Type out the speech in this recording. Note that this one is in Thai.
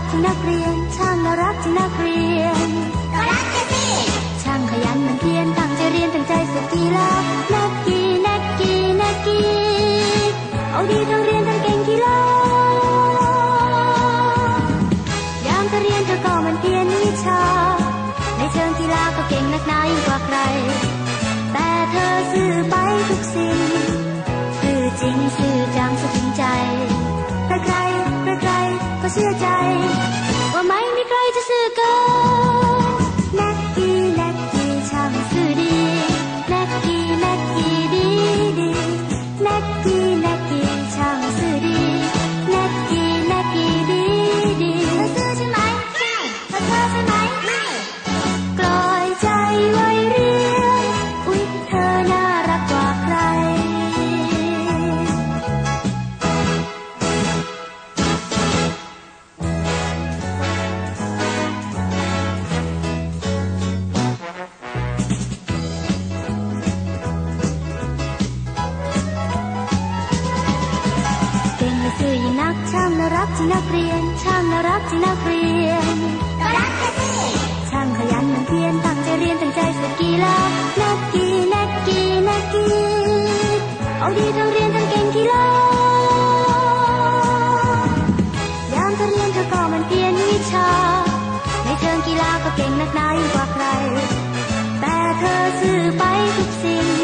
กที่นักเรียน ช่างน่ารักที่นักเรียน ก็รัก กช่างน่ารักที่นักเรียน ช่างน่ารักที่นักเรียนก็รักกันสิช่างขยันมันเพียนตั้งใจเรียนตั้งใจฝึกกีฬานักกีนักกีนักกีเอาดีทั้งเรียนทั้งเก่งกีฬายามเธอเรียนเธอก็มันเพียนวิชา ในเชิงกีฬาก็เก่งนักหนายกว่าใคร แต่เธอซื้อไปทุกสิ่ง